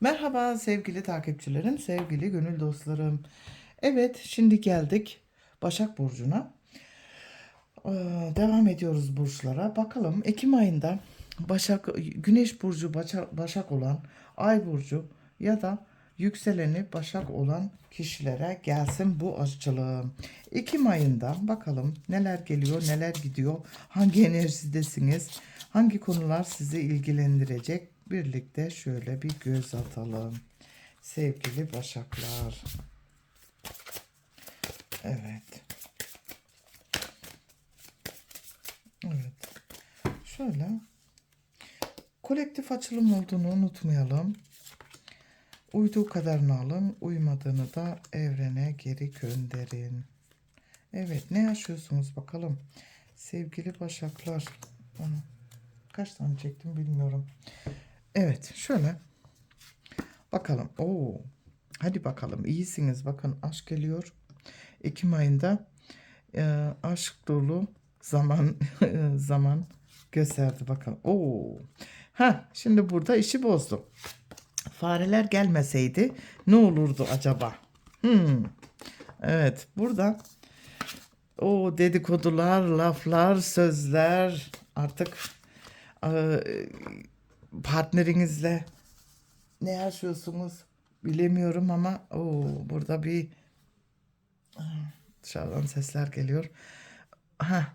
Merhaba sevgili takipçilerim, sevgili gönül dostlarım. Evet, şimdi geldik Başak Burcu'na. Ee, devam ediyoruz burçlara. Bakalım Ekim ayında Başak, Güneş Burcu Başak, olan, Ay Burcu ya da yükseleni Başak olan kişilere gelsin bu açılım. Ekim ayında bakalım neler geliyor, neler gidiyor, hangi enerjidesiniz, hangi konular sizi ilgilendirecek. Birlikte şöyle bir göz atalım. Sevgili Başaklar. Evet. Evet. Şöyle kolektif açılım olduğunu unutmayalım. Uyduğu kadarını alın, uymadığını da evrene geri gönderin. Evet, ne yaşıyorsunuz bakalım. Sevgili Başaklar. Onu kaç tane çektim bilmiyorum. Evet, şöyle. Bakalım. Oo. Hadi bakalım. İyisiniz. Bakın aşk geliyor. Ekim ayında e, aşk dolu zaman zaman gösterdi bakalım. Oo. Ha, şimdi burada işi bozdum. Fareler gelmeseydi ne olurdu acaba? Hmm. Evet, burada o dedikodular, laflar, sözler artık e, partnerinizle ne yaşıyorsunuz bilemiyorum ama o burada bir dışarıdan sesler geliyor. Ha.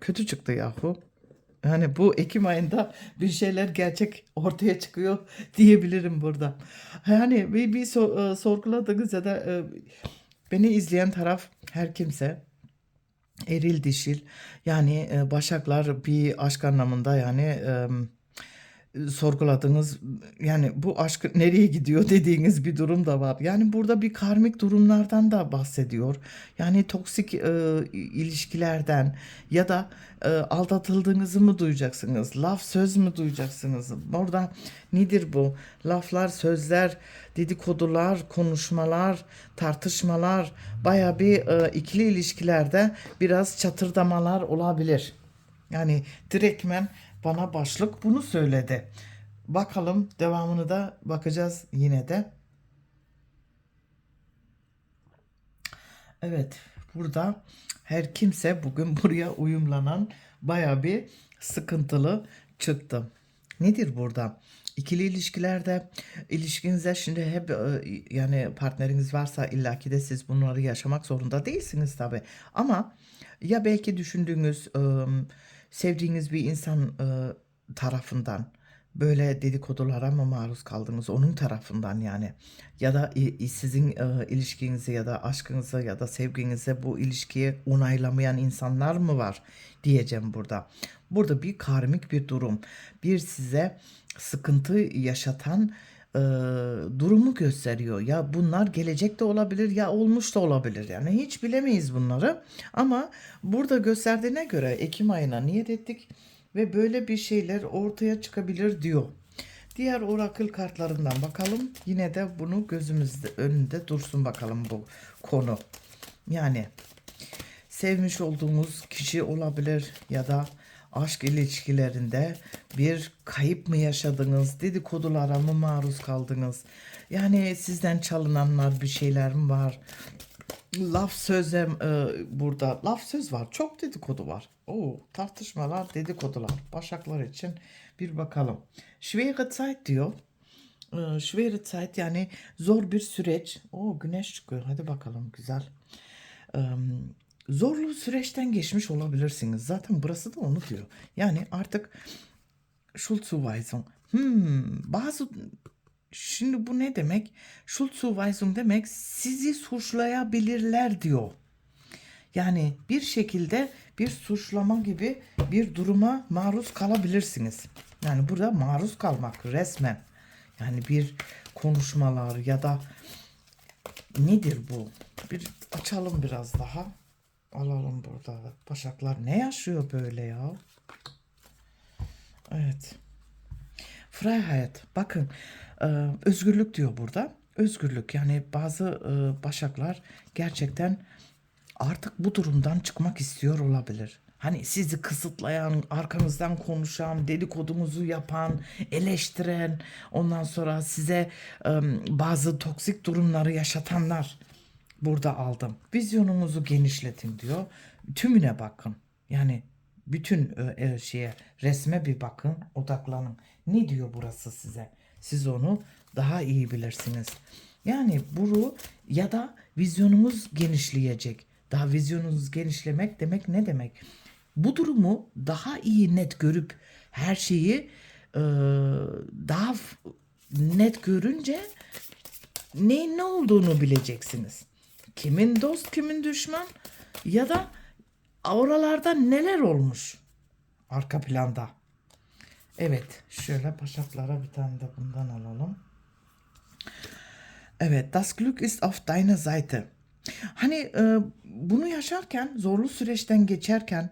Kötü çıktı yahu. Yani bu Ekim ayında bir şeyler gerçek ortaya çıkıyor diyebilirim burada. Yani bir, bir so- e, sorguladığınız ya da e, beni izleyen taraf her kimse eril dişil. Yani e, başaklar bir aşk anlamında yani sorguladığınız yani bu aşk nereye gidiyor dediğiniz bir durum da var. Yani burada bir karmik durumlardan da bahsediyor. Yani toksik e, ilişkilerden ya da e, aldatıldığınızı mı duyacaksınız? Laf söz mü duyacaksınız? Burada nedir bu? Laflar, sözler, dedikodular, konuşmalar, tartışmalar, baya bir e, ikili ilişkilerde biraz çatırdamalar olabilir. Yani direktmen bana başlık bunu söyledi. Bakalım devamını da bakacağız yine de. Evet burada her kimse bugün buraya uyumlanan baya bir sıkıntılı çıktı. Nedir burada? İkili ilişkilerde ilişkinize şimdi hep e, yani partneriniz varsa illaki de siz bunları yaşamak zorunda değilsiniz tabi. Ama ya belki düşündüğünüz e, sevdiğiniz bir insan e, tarafından böyle dedikodulara mı maruz kaldınız onun tarafından yani ya da i- i- sizin e, ilişkinizi ya da aşkınızı ya da sevginizi bu ilişkiyi onaylamayan insanlar mı var diyeceğim burada. Burada bir karmik bir durum bir size sıkıntı yaşatan e, durumu gösteriyor. Ya bunlar gelecekte olabilir ya olmuş da olabilir. Yani hiç bilemeyiz bunları. Ama burada gösterdiğine göre Ekim ayına niyet ettik ve böyle bir şeyler ortaya çıkabilir diyor. Diğer orakıl kartlarından bakalım. Yine de bunu gözümüzde önünde dursun bakalım bu konu. Yani sevmiş olduğunuz kişi olabilir ya da aşk ilişkilerinde bir kayıp mı yaşadınız, dedikodulara mı maruz kaldınız? Yani sizden çalınanlar bir şeyler mi var? Laf sözem e, burada laf söz var. Çok dedikodu var. Oo, tartışmalar, dedikodular. Başaklar için bir bakalım. Schwere Zeit diyor. E, schwere Zeit yani zor bir süreç. O güneş çıkıyor. Hadi bakalım güzel. E, zorlu süreçten geçmiş olabilirsiniz. Zaten burası da onu diyor. Yani artık Schuldzuweisung. Hmm, bazı Şimdi bu ne demek? Schuldzuweisung demek sizi suçlayabilirler diyor. Yani bir şekilde bir suçlama gibi bir duruma maruz kalabilirsiniz. Yani burada maruz kalmak resmen. Yani bir konuşmalar ya da nedir bu? Bir açalım biraz daha. Alalım burada. Başaklar ne yaşıyor böyle ya? Evet. Freiheit. Bakın e, özgürlük diyor burada. Özgürlük yani bazı e, başaklar gerçekten artık bu durumdan çıkmak istiyor olabilir. Hani sizi kısıtlayan, arkanızdan konuşan, dedikodunuzu yapan, eleştiren, ondan sonra size ım, bazı toksik durumları yaşatanlar burada aldım. Vizyonunuzu genişletin diyor. Tümüne bakın. Yani bütün e, e, şeye resme bir bakın, odaklanın. Ne diyor burası size? Siz onu daha iyi bilirsiniz. Yani bunu ya da vizyonunuz genişleyecek. Daha vizyonunuz genişlemek demek ne demek? Bu durumu daha iyi net görüp her şeyi e, daha net görünce neyin ne olduğunu bileceksiniz. Kimin dost, kimin düşman ya da oralarda neler olmuş arka planda. Evet, şöyle başaklara bir tane de bundan alalım. Evet, das Glück ist auf deiner Seite. Hani e, bunu yaşarken, zorlu süreçten geçerken,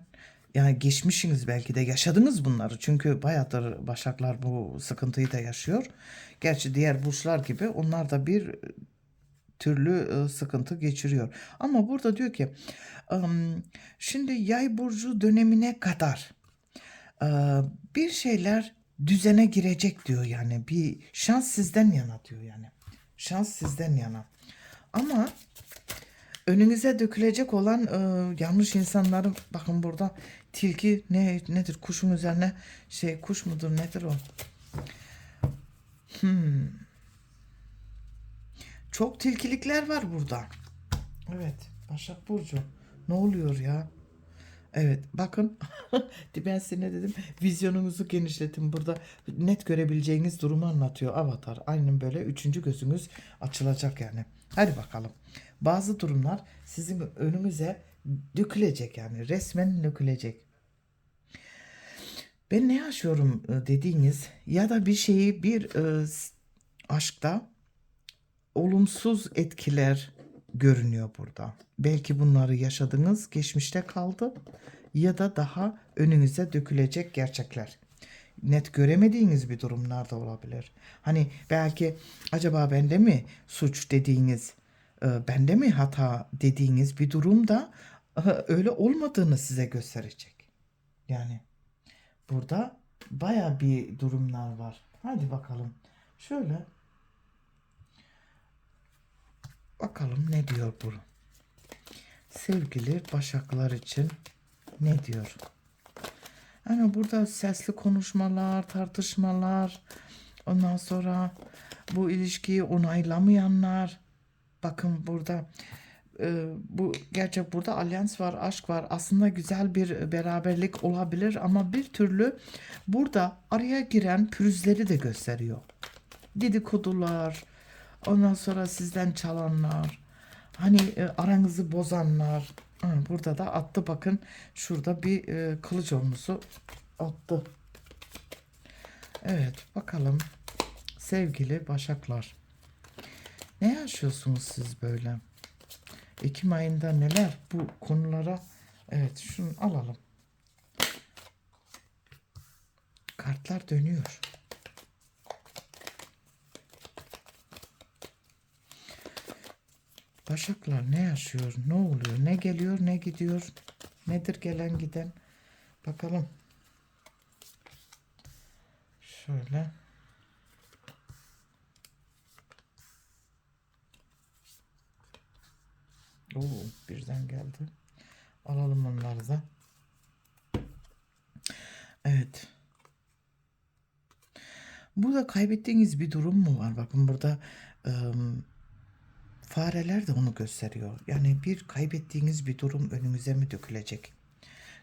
yani geçmişsiniz belki de yaşadınız bunları. Çünkü bayağıdır Başaklar bu sıkıntıyı da yaşıyor. Gerçi diğer burçlar gibi onlar da bir türlü e, sıkıntı geçiriyor. Ama burada diyor ki şimdi yay burcu dönemine kadar e, bir şeyler düzene girecek diyor yani. Bir şans sizden yana diyor yani. Şans sizden yana. Ama önünüze dökülecek olan e, yanlış insanların bakın burada tilki ne nedir kuşun üzerine şey kuş mudur nedir o? Hmm. Çok tilkilikler var burada. Evet, Başak Burcu. Ne oluyor ya? Evet, bakın. ben size ne dedim? Vizyonunuzu genişletin. Burada net görebileceğiniz durumu anlatıyor Avatar. Aynen böyle üçüncü gözünüz açılacak yani. Hadi bakalım. Bazı durumlar sizin önünüze dökülecek yani. Resmen dökülecek. Ben ne yaşıyorum e, dediğiniz ya da bir şeyi bir e, aşkta olumsuz etkiler görünüyor burada. Belki bunları yaşadınız, geçmişte kaldı ya da daha önünüze dökülecek gerçekler. Net göremediğiniz bir durumlar da olabilir. Hani belki acaba bende mi suç dediğiniz, e, bende mi hata dediğiniz bir durumda e, öyle olmadığını size gösterecek. Yani burada baya bir durumlar var. Hadi bakalım. Şöyle Bakalım ne diyor bu? Sevgili başaklar için ne diyor? Yani burada sesli konuşmalar, tartışmalar, ondan sonra bu ilişkiyi onaylamayanlar. Bakın burada e, bu gerçek burada alyans var, aşk var. Aslında güzel bir beraberlik olabilir ama bir türlü burada araya giren pürüzleri de gösteriyor dedikodular, ondan sonra sizden çalanlar, hani e, aranızı bozanlar. Ha, burada da attı bakın şurada bir e, kılıç olmusu attı. Evet bakalım sevgili başaklar. Ne yaşıyorsunuz siz böyle? Ekim ayında neler bu konulara evet şunu alalım. Kartlar dönüyor. Başaklar ne yaşıyor? Ne oluyor? Ne geliyor? Ne gidiyor? Nedir gelen giden? Bakalım. Şöyle. Oo, birden geldi. Alalım onları da. Evet. Burada kaybettiğiniz bir durum mu var? Bakın burada ım, fareler de onu gösteriyor. Yani bir kaybettiğiniz bir durum önünüze mi dökülecek?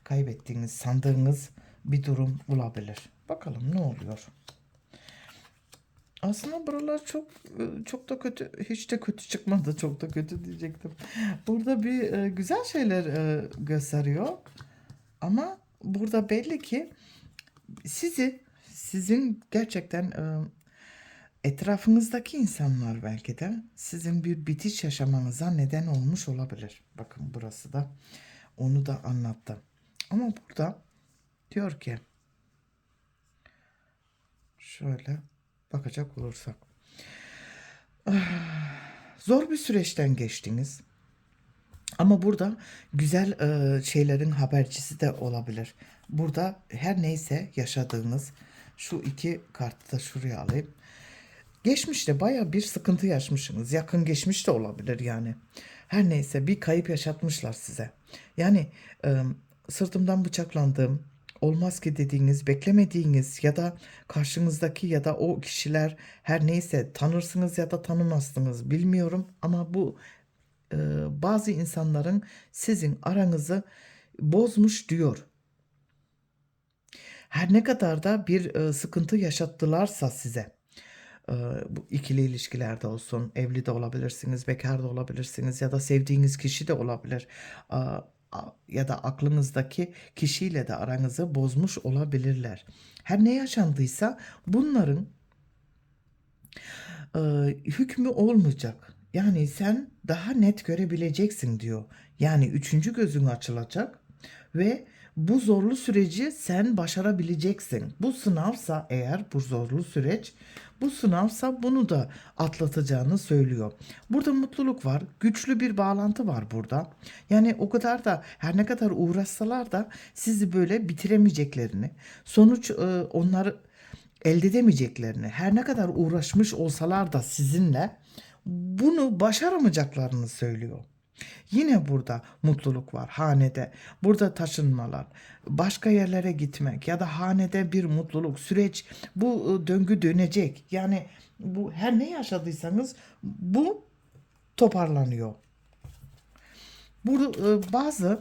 Kaybettiğiniz, sandığınız bir durum olabilir. Bakalım ne oluyor? Aslında buralar çok e, çok da kötü, hiç de kötü çıkmadı. Çok da kötü diyecektim. Burada bir e, güzel şeyler e, gösteriyor. Ama burada belli ki sizi, sizin gerçekten etrafınızdaki insanlar belki de sizin bir bitiş yaşamanıza neden olmuş olabilir. Bakın burası da onu da anlattı. Ama burada diyor ki şöyle bakacak olursak zor bir süreçten geçtiniz. Ama burada güzel e, şeylerin habercisi de olabilir. Burada her neyse yaşadığınız şu iki kartı da şuraya alayım. Geçmişte baya bir sıkıntı yaşmışsınız. Yakın geçmiş de olabilir yani. Her neyse bir kayıp yaşatmışlar size. Yani e, sırtımdan bıçaklandığım, olmaz ki dediğiniz, beklemediğiniz ya da karşınızdaki ya da o kişiler her neyse tanırsınız ya da tanımazsınız bilmiyorum. Ama bu e, bazı insanların sizin aranızı bozmuş diyor. Her ne kadar da bir e, sıkıntı yaşattılarsa size bu ikili ilişkilerde olsun, evli de olabilirsiniz, bekar da olabilirsiniz ya da sevdiğiniz kişi de olabilir. A- Ya da aklınızdaki kişiyle de aranızı bozmuş olabilirler. Her ne yaşandıysa bunların e, hükmü olmayacak. Yani sen daha net görebileceksin diyor. Yani üçüncü gözün açılacak ve bu zorlu süreci sen başarabileceksin. Bu sınavsa eğer bu zorlu süreç bu sınavsa bunu da atlatacağını söylüyor. Burada mutluluk var. Güçlü bir bağlantı var burada. Yani o kadar da her ne kadar uğraşsalar da sizi böyle bitiremeyeceklerini, sonuç e, onları elde edemeyeceklerini, her ne kadar uğraşmış olsalar da sizinle bunu başaramayacaklarını söylüyor. Yine burada mutluluk var hanede. Burada taşınmalar, başka yerlere gitmek ya da hanede bir mutluluk süreç bu e, döngü dönecek. Yani bu her ne yaşadıysanız bu toparlanıyor. Burada e, bazı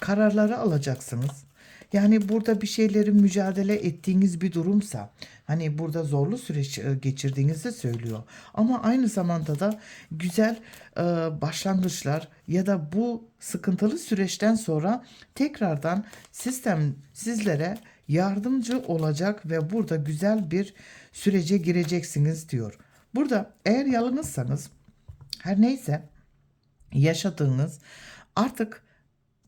kararları alacaksınız. Yani burada bir şeyleri mücadele ettiğiniz bir durumsa hani burada zorlu süreç e, geçirdiğinizi söylüyor. Ama aynı zamanda da güzel e, başlangıçlar ya da bu sıkıntılı süreçten sonra tekrardan sistem sizlere yardımcı olacak ve burada güzel bir sürece gireceksiniz diyor. Burada eğer yalnızsanız her neyse yaşadığınız artık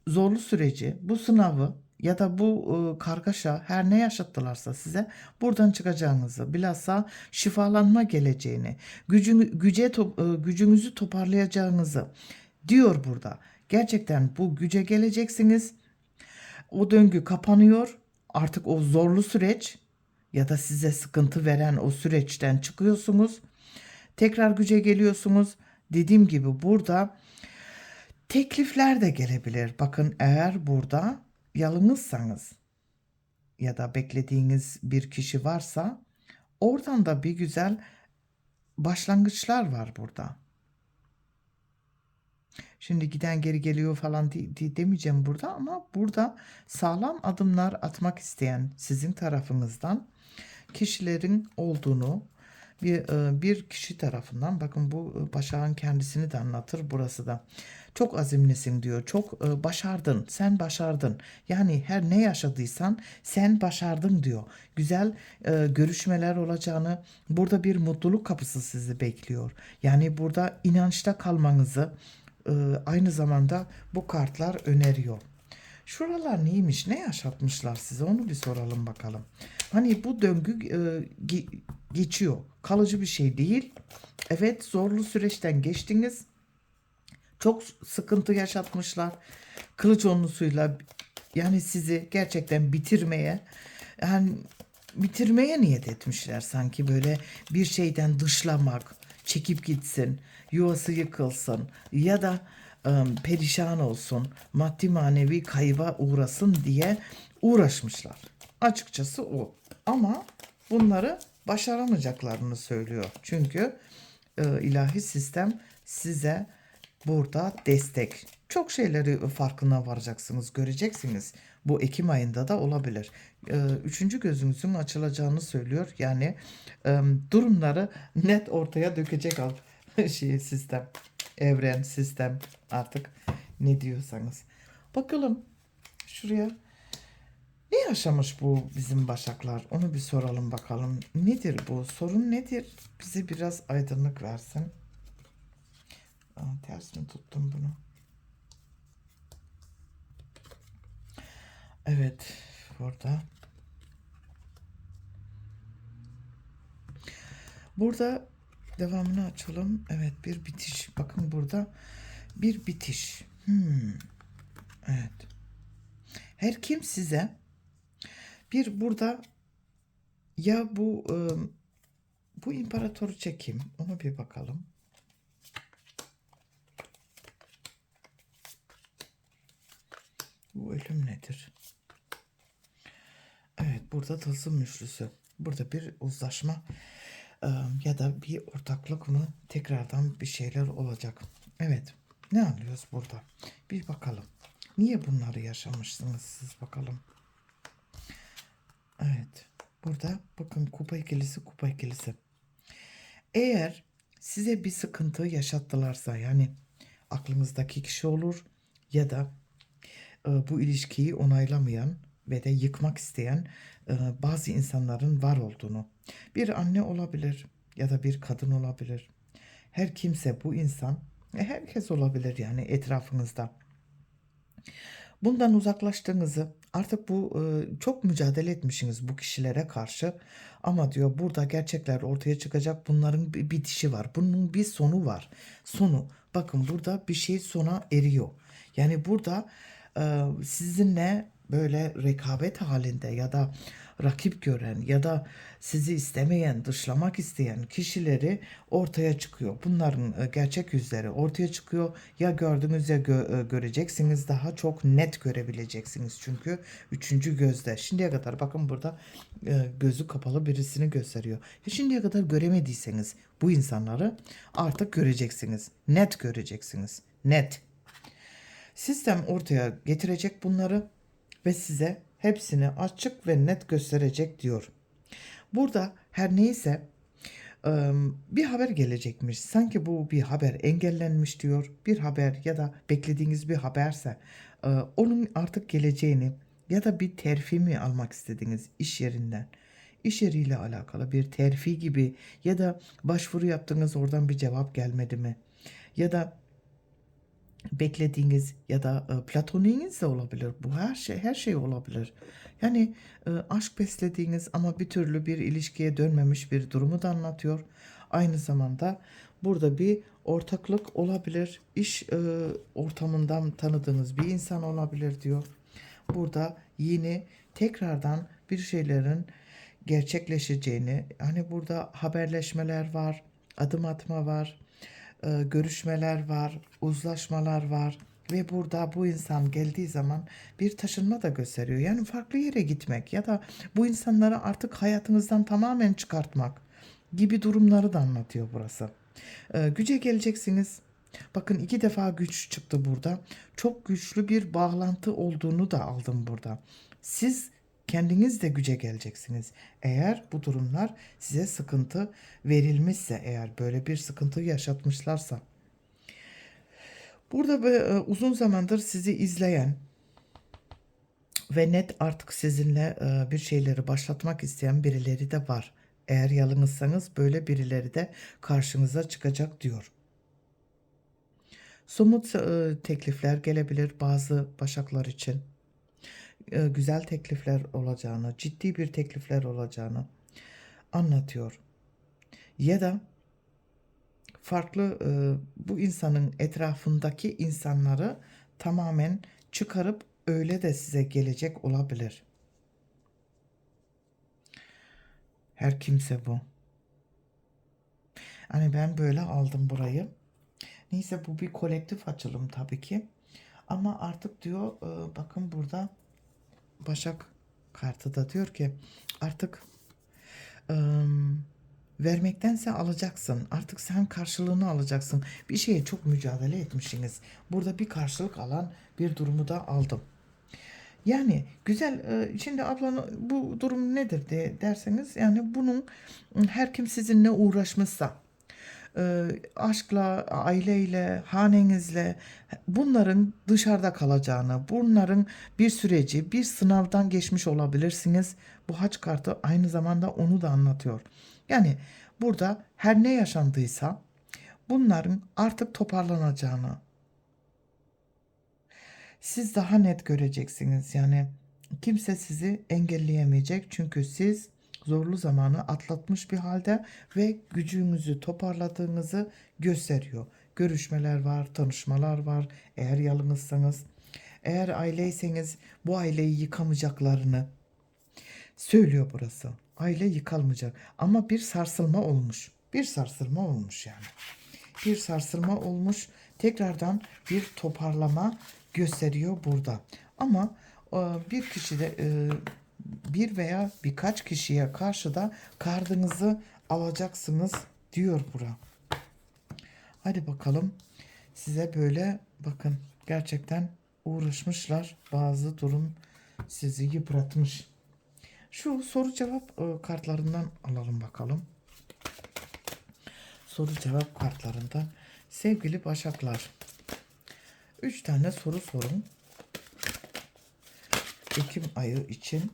zorlu süreci, bu sınavı ya da bu kargaşa her ne yaşattılarsa size buradan çıkacağınızı, bilhassa şifalanma geleceğini, gücün, güce to- gücünüzü toparlayacağınızı diyor burada. Gerçekten bu güce geleceksiniz. O döngü kapanıyor. Artık o zorlu süreç ya da size sıkıntı veren o süreçten çıkıyorsunuz. Tekrar güce geliyorsunuz. Dediğim gibi burada Teklifler de gelebilir. Bakın eğer burada yalnızsanız ya da beklediğiniz bir kişi varsa oradan da bir güzel başlangıçlar var burada. Şimdi giden geri geliyor falan di- di- demeyeceğim burada ama burada sağlam adımlar atmak isteyen sizin tarafınızdan kişilerin olduğunu bir, e, bir kişi tarafından bakın bu e, Başak'ın kendisini de anlatır burası da. Çok azimlisin diyor. Çok e, başardın. Sen başardın. Yani her ne yaşadıysan sen başardın diyor. Güzel görüşmeler olacağını, burada bir mutluluk kapısı sizi bekliyor. Yani burada inançta kalmanızı aynı zamanda bu kartlar öneriyor. Şuralar neymiş? Ne yaşatmışlar size? Onu bir soralım bakalım. Hani bu döngü e, ge- geçiyor. Kalıcı bir şey değil. Evet zorlu süreçten geçtiniz. Çok sıkıntı yaşatmışlar. Kılıç onlusuyla yani sizi gerçekten bitirmeye yani bitirmeye niyet etmişler sanki böyle bir şeyden dışlamak, çekip gitsin, yuvası yıkılsın ya da perişan olsun, maddi manevi kayba uğrasın diye uğraşmışlar. Açıkçası o. Ama bunları başaramayacaklarını söylüyor. Çünkü e, ilahi sistem size burada destek. Çok şeyleri farkına varacaksınız, göreceksiniz. Bu Ekim ayında da olabilir. Üçüncü gözünüzün açılacağını söylüyor. Yani e, durumları net ortaya dökecek al şey sistem, evren, sistem artık ne diyorsanız. Bakalım şuraya ne yaşamış bu bizim başaklar? Onu bir soralım bakalım. Nedir bu? Sorun nedir? Bize biraz aydınlık versin. Aa, ters mi tuttum bunu? Evet, burada. Burada devamını açalım. Evet, bir bitiş. Bakın burada bir bitiş. Evet. Her kim size bir burada ya bu e, bu imparatoru çekeyim. Ona bir bakalım. Bu ölüm nedir? Evet burada tılsım üçlüsü. Burada bir uzlaşma ya da bir ortaklık mı tekrardan bir şeyler olacak. Evet ne anlıyoruz burada? Bir bakalım. Niye bunları yaşamışsınız siz bakalım. Evet burada bakın kupa ikilisi kupa ikilisi. Eğer size bir sıkıntı yaşattılarsa yani aklınızdaki kişi olur ya da bu ilişkiyi onaylamayan ve de yıkmak isteyen e, bazı insanların var olduğunu. Bir anne olabilir ya da bir kadın olabilir. Her kimse bu insan, e, herkes olabilir yani etrafınızda. Bundan uzaklaştığınızı artık bu e, çok mücadele etmişsiniz bu kişilere karşı ama diyor burada gerçekler ortaya çıkacak bunların bir bitişi var bunun bir sonu var sonu bakın burada bir şey sona eriyor yani burada e, sizinle böyle rekabet halinde ya da rakip gören ya da sizi istemeyen, dışlamak isteyen kişileri ortaya çıkıyor. Bunların e, gerçek yüzleri ortaya çıkıyor. Ya gördünüz ya gö- e, göreceksiniz. Daha çok net görebileceksiniz. Çünkü üçüncü gözde. Şimdiye kadar bakın burada e, gözü kapalı birisini gösteriyor. Ya şimdiye kadar göremediyseniz bu insanları artık göreceksiniz. Net göreceksiniz. Net. Sistem ortaya getirecek bunları ve size hepsini açık ve net gösterecek diyor. Burada her neyse ım, bir haber gelecekmiş. Sanki bu bir haber engellenmiş diyor. Bir haber ya da beklediğiniz bir haberse e, onun artık geleceğini ya da bir terfi mi almak istediğiniz iş yerinden iş yeriyle alakalı bir terfi gibi ya da başvuru yaptığınız oradan bir cevap gelmedi mi? Ya da beklediğiniz ya da e, platoniğiniz de olabilir. Bu her şey her şey olabilir. Yani e, aşk beslediğiniz ama bir türlü bir ilişkiye dönmemiş bir durumu da anlatıyor. Aynı zamanda burada bir ortaklık olabilir. İş e, ortamından tanıdığınız bir insan olabilir diyor. Burada yeni tekrardan bir şeylerin gerçekleşeceğini, hani burada haberleşmeler var, adım atma var, e, görüşmeler var, uzlaşmalar var ve burada bu insan geldiği zaman bir taşınma da gösteriyor. Yani farklı yere gitmek ya da bu insanları artık hayatınızdan tamamen çıkartmak gibi durumları da anlatıyor burası. E, güce geleceksiniz. Bakın iki defa güç çıktı burada. Çok güçlü bir bağlantı olduğunu da aldım burada. Siz kendiniz de güce geleceksiniz. Eğer bu durumlar size sıkıntı verilmişse, eğer böyle bir sıkıntı yaşatmışlarsa. Burada e, uzun zamandır sizi izleyen ve net artık sizinle e, bir şeyleri başlatmak isteyen birileri de var. Eğer yalnızsanız böyle birileri de karşınıza çıkacak diyor. Somut e, teklifler gelebilir bazı başaklar için. E, güzel teklifler olacağını, ciddi bir teklifler olacağını anlatıyor. Ya da farklı e, bu insanın etrafındaki insanları tamamen çıkarıp öyle de size gelecek olabilir. Her kimse bu. Hani ben böyle aldım burayı. Neyse bu bir kolektif açılım tabii ki. Ama artık diyor e, bakın burada Başak kartı da diyor ki artık ım, vermektense alacaksın. Artık sen karşılığını alacaksın. Bir şeye çok mücadele etmişsiniz. Burada bir karşılık alan bir durumu da aldım. Yani güzel e, şimdi ablanın bu durum nedir diye derseniz yani bunun her kim sizinle uğraşmışsa e, aşkla, aileyle, hanenizle bunların dışarıda kalacağını, bunların bir süreci, bir sınavdan geçmiş olabilirsiniz. Bu haç kartı aynı zamanda onu da anlatıyor. Yani burada her ne yaşandıysa bunların artık toparlanacağını siz daha net göreceksiniz. Yani kimse sizi engelleyemeyecek çünkü siz zorlu zamanı atlatmış bir halde ve gücünüzü toparladığınızı gösteriyor. görüşmeler var, tanışmalar var. Eğer yalnızsanız, eğer aileyseniz bu aileyi yıkamayacaklarını söylüyor burası. Aile yıkılmayacak ama bir sarsılma olmuş. Bir sarsılma olmuş yani. Bir sarsılma olmuş. Tekrardan bir toparlama gösteriyor burada. Ama e, bir kişi de e, bir veya birkaç kişiye karşı da kardınızı alacaksınız diyor bura. Hadi bakalım. Size böyle bakın gerçekten uğraşmışlar. Bazı durum sizi yıpratmış. Şu soru cevap e, kartlarından alalım bakalım. Soru cevap kartlarında sevgili Başaklar. Üç tane soru sorun. Ekim ayı için.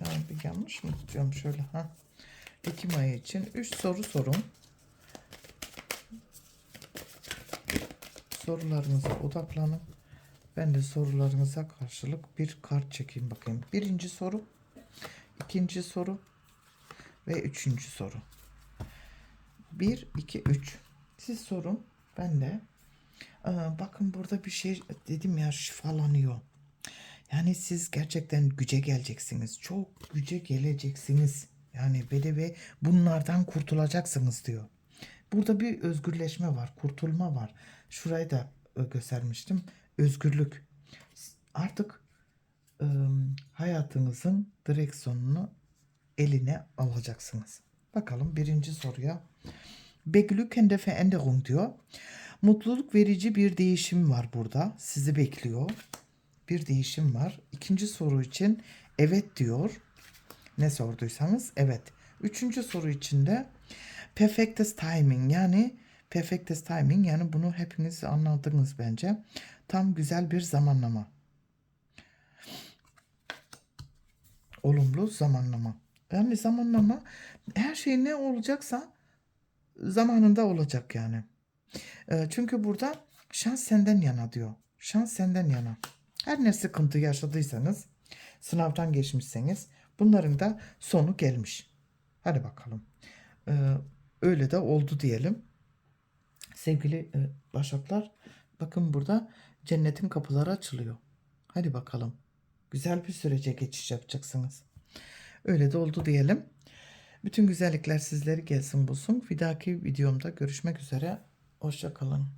Ya bir yanlış mı tutuyorum şöyle ha? Ekim ayı için 3 soru sorun. Sorularınıza odaklanın. Ben de sorularınıza karşılık bir kart çekeyim bakayım. Birinci soru, ikinci soru ve üçüncü soru. 1, 2, 3. Siz sorun. Ben de. Aa, bakın burada bir şey dedim ya şifalanıyor. Yani siz gerçekten güce geleceksiniz. Çok güce geleceksiniz. Yani ve bunlardan kurtulacaksınız diyor. Burada bir özgürleşme var, kurtulma var. Şurayı da e, göstermiştim. Özgürlük. Artık e, hayatınızın direksiyonunu eline alacaksınız. Bakalım birinci soruya. Beglückende Veränderung diyor. Mutluluk verici bir değişim var burada. Sizi bekliyor. Bir değişim var. İkinci soru için evet diyor. Ne sorduysanız evet. Üçüncü soru için de perfectest timing yani perfectest timing yani bunu hepiniz anladınız bence. Tam güzel bir zamanlama. Olumlu zamanlama. Yani zamanlama her şey ne olacaksa zamanında olacak yani. E, çünkü burada şans senden yana diyor. Şans senden yana. Her ne sıkıntı yaşadıysanız, sınavdan geçmişseniz bunların da sonu gelmiş. Hadi bakalım. E, öyle de oldu diyelim. Sevgili e, Başaklar, bakın burada cennetin kapıları açılıyor. Hadi bakalım. Güzel bir sürece geçiş yapacaksınız. Öyle de oldu diyelim. Bütün güzellikler sizleri gelsin bulsun. Bir dahaki videomda görüşmek üzere. Hoşça kalın.